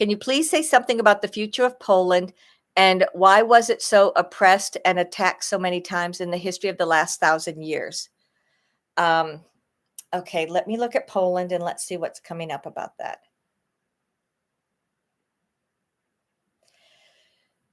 Can you please say something about the future of Poland and why was it so oppressed and attacked so many times in the history of the last thousand years? Um, okay, let me look at Poland and let's see what's coming up about that.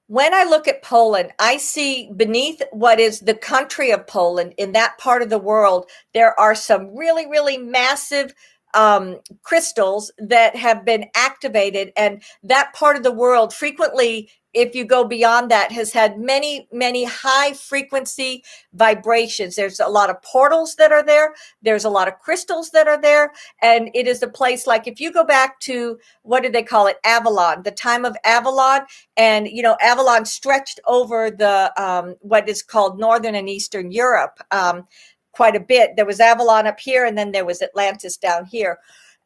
when I look at Poland, I see beneath what is the country of Poland in that part of the world, there are some really, really massive um, crystals that have been activated. And that part of the world frequently if you go beyond that, has had many, many high frequency vibrations. There's a lot of portals that are there. There's a lot of crystals that are there. And it is a place like if you go back to what do they call it? Avalon, the time of Avalon. And, you know, Avalon stretched over the, um, what is called Northern and Eastern Europe um, quite a bit. There was Avalon up here, and then there was Atlantis down here.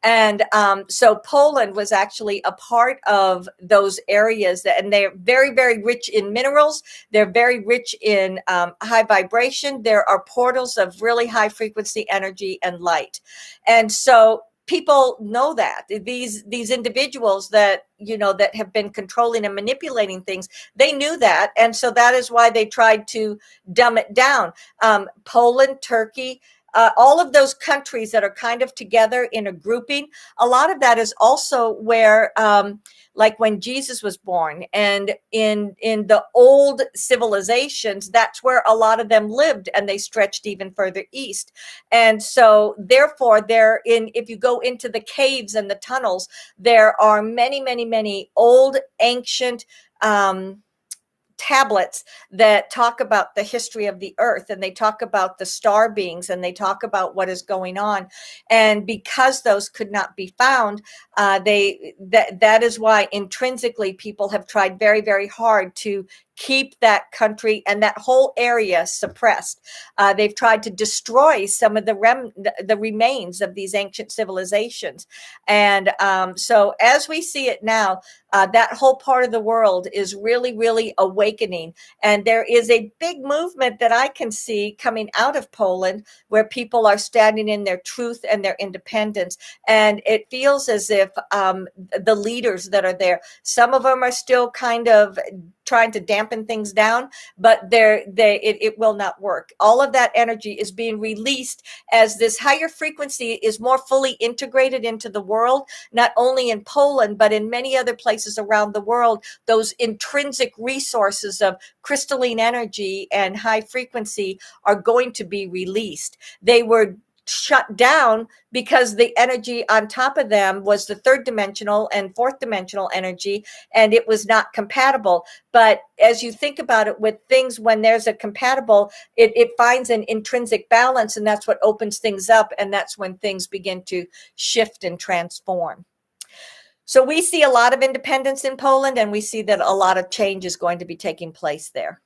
And um, so Poland was actually a part of those areas, that, and they're very, very rich in minerals. They're very rich in um, high vibration. There are portals of really high frequency energy and light. And so people know that. These these individuals that you know that have been controlling and manipulating things they knew that and so that is why they tried to dumb it down. Um, poland turkey uh, all of those countries that are kind of together in a grouping a lot of that is also where um, like when jesus was born and in in the old civilizations that's where a lot of them lived and they stretched even further east. And so therefore there in if you go into the caves and the tunnels there are many many many old ancient um, tablets that talk about the history of the earth and they talk about the star beings and they talk about what is going on. And because those could not be found uh, they that that is why intrinsically people have tried very very hard to keep that country and that whole area suppressed. Uh, they've tried to destroy some of the rem- the remains of these ancient civilizations, and um, so as we see it now, uh, that whole part of the world is really, really awakening, and there is a big movement that I can see coming out of Poland where people are standing in their truth and their independence, and it feels as if um, the leaders that are there, some of them are still kind of trying to dampen things down, but there they it, it will not work. All of that energy is being released as this higher frequency is more fully integrated into the world, not only in Poland, but in many other places around the world. Those intrinsic resources of crystalline energy and high frequency are going to be released. They were shut down because the energy on top of them was the third dimensional and fourth dimensional energy and it was not compatible. But as you think about it with things when there's a compatible it, it finds an intrinsic balance and that's what opens things up and that's when things begin to shift and transform. So we see a lot of independence in poland and we see that a lot of change is going to be taking place there